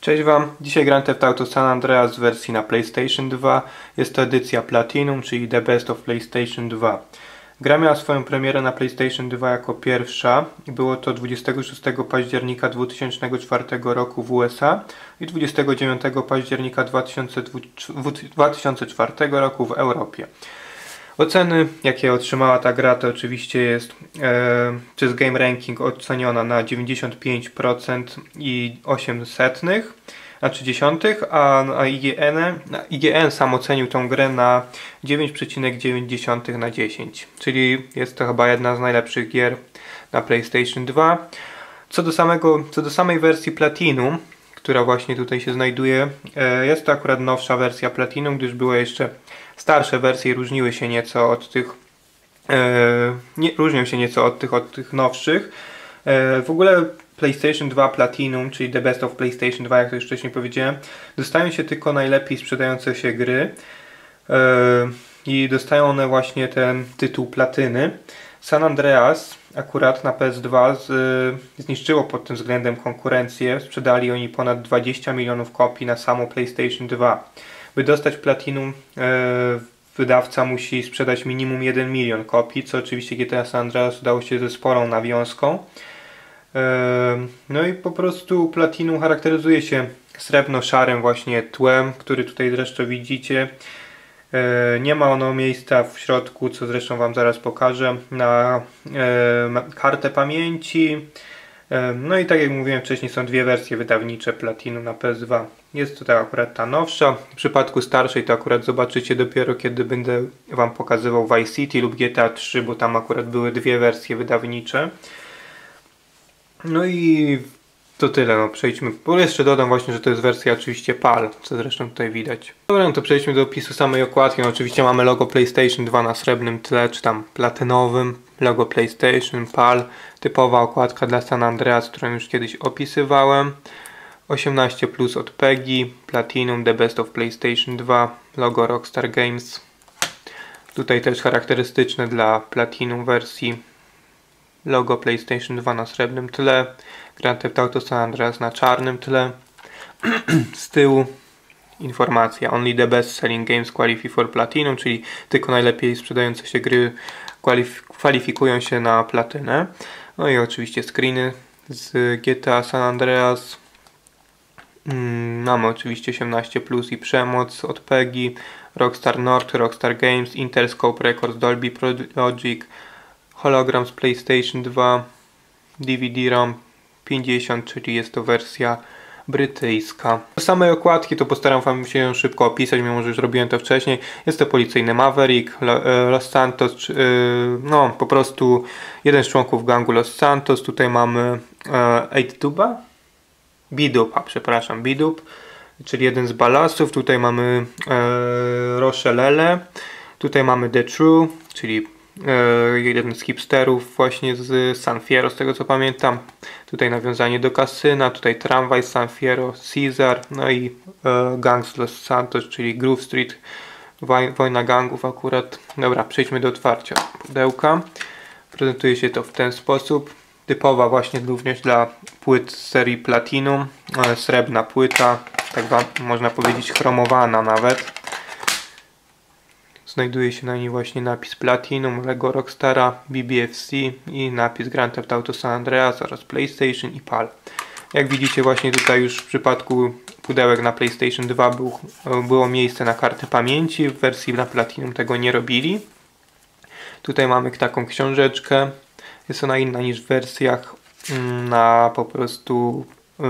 Cześć Wam, dzisiaj Grand Theft Auto San Andreas w wersji na PlayStation 2. Jest to edycja Platinum, czyli The Best of PlayStation 2. Gra miała swoją premierę na PlayStation 2 jako pierwsza i było to 26 października 2004 roku w USA i 29 października 2004 roku w Europie. Oceny, jakie otrzymała ta gra, to oczywiście jest e, przez Game Ranking oceniona na 95% i 8 setnych, na 30, a na IGN, IGN sam ocenił tą grę na 9,9 na 10, czyli jest to chyba jedna z najlepszych gier na PlayStation 2. Co do, samego, co do samej wersji Platinum, która właśnie tutaj się znajduje, e, jest to akurat nowsza wersja Platinum, gdyż była jeszcze starsze wersje różniły się nieco od tych e, nie, różnią się nieco od tych, od tych nowszych. E, w ogóle PlayStation 2 Platinum, czyli The Best of PlayStation 2, jak to już wcześniej powiedziałem, dostają się tylko najlepiej sprzedające się gry i dostają one właśnie ten tytuł platyny. San Andreas akurat na PS2 z, zniszczyło pod tym względem konkurencję. Sprzedali oni ponad 20 milionów kopii na samo PlayStation 2. By dostać Platinum e, wydawca musi sprzedać minimum 1 milion kopii, co oczywiście GTA San Andreas udało się ze sporą nawiązką. E, no i po prostu Platinum charakteryzuje się srebrno-szarym właśnie tłem, który tutaj zresztą widzicie. E, nie ma ono miejsca w środku, co zresztą Wam zaraz pokażę, na kartę pamięci. No i tak jak mówiłem wcześniej, są dwie wersje wydawnicze Platinum na PS2. Jest tutaj akurat ta nowsza. W przypadku starszej to akurat zobaczycie dopiero kiedy będę Wam pokazywał Vice City lub GTA 3, bo tam akurat były dwie wersje wydawnicze. No i to tyle, no przejdźmy. Bo jeszcze dodam właśnie, że to jest wersja oczywiście PAL, co zresztą tutaj widać. Dobra, no to przejdźmy do opisu samej okładki. No oczywiście mamy logo PlayStation 2 na srebrnym tle, czy tam platynowym. Logo PlayStation, PAL. Typowa okładka dla San Andreas, którą już kiedyś opisywałem. 18 plus od PEGI, Platinum, The Best of PlayStation 2, logo Rockstar Games. Tutaj też charakterystyczne dla Platinum wersji logo PlayStation 2 na srebrnym tle, Grand Theft Auto San Andreas na czarnym tle. Z tyłu informacja Only the best selling games qualify for Platinum, czyli tylko najlepiej sprzedające się gry kwalifikują się na platynę. No i oczywiście screeny z GTA San Andreas. Mm, mamy oczywiście 18 plus i przemoc od PEGI, Rockstar North, Rockstar Games, Interscope Records, Dolby Logic, hologram z PlayStation 2, DVD-ROM 50, czyli jest to wersja brytyjska. Do samej okładki to postaram wam się szybko opisać, mimo że już robiłem to wcześniej. Jest to policyjny Maverick, e, Los Santos, e, no po prostu jeden z członków gangu Los Santos. Tutaj mamy Eight e, Duba? Bidup, przepraszam, Bidup, czyli jeden z balasów. Tutaj mamy Rochelele. Tutaj mamy The True, czyli jeden z hipsterów właśnie z San Fierro, z tego co pamiętam. Tutaj nawiązanie do kasyna, tutaj tramwaj San Fierro, Caesar, no i e, Gangs Los Santos, czyli Groove Street, wojna gangów akurat. Dobra, przejdźmy do otwarcia pudełka. Prezentuje się to w ten sposób. Typowa właśnie również dla płyt z serii Platinum, e, srebrna płyta, tak można powiedzieć chromowana nawet. Znajduje się na niej właśnie napis Platinum, Lego Rockstara, BBFC i napis Grand Theft Auto San Andreas oraz PlayStation i PAL. Jak widzicie właśnie tutaj już w przypadku pudełek na PlayStation 2 był, było miejsce na kartę pamięci, w wersji na Platinum tego nie robili. Tutaj mamy taką książeczkę, jest ona inna niż w wersjach mm, na po prostu y,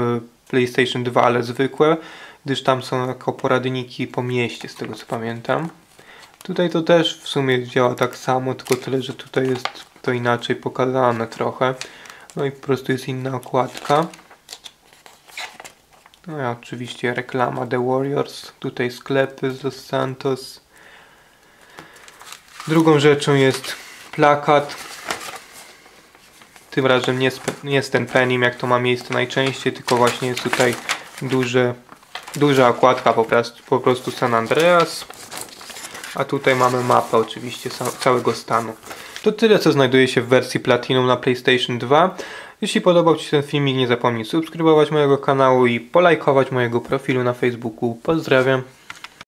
PlayStation 2, ale zwykłe, gdyż tam są jako poradniki po mieście, z tego co pamiętam. Tutaj to też w sumie działa tak samo, tylko tyle, że tutaj jest to inaczej pokazane trochę. No i po prostu jest inna okładka. No i oczywiście reklama The Warriors. Tutaj sklepy z Los Santos. Drugą rzeczą jest plakat. Tym razem nie, nie jest ten penim, jak to ma miejsce najczęściej, tylko właśnie jest tutaj duże, duża okładka po prostu, po prostu San Andreas. A tutaj mamy mapę oczywiście całego stanu. To tyle co znajduje się w wersji Platinum na PlayStation 2. Jeśli podobał Ci się ten filmik, nie zapomnij subskrybować mojego kanału i polajkować mojego profilu na Facebooku. Pozdrawiam.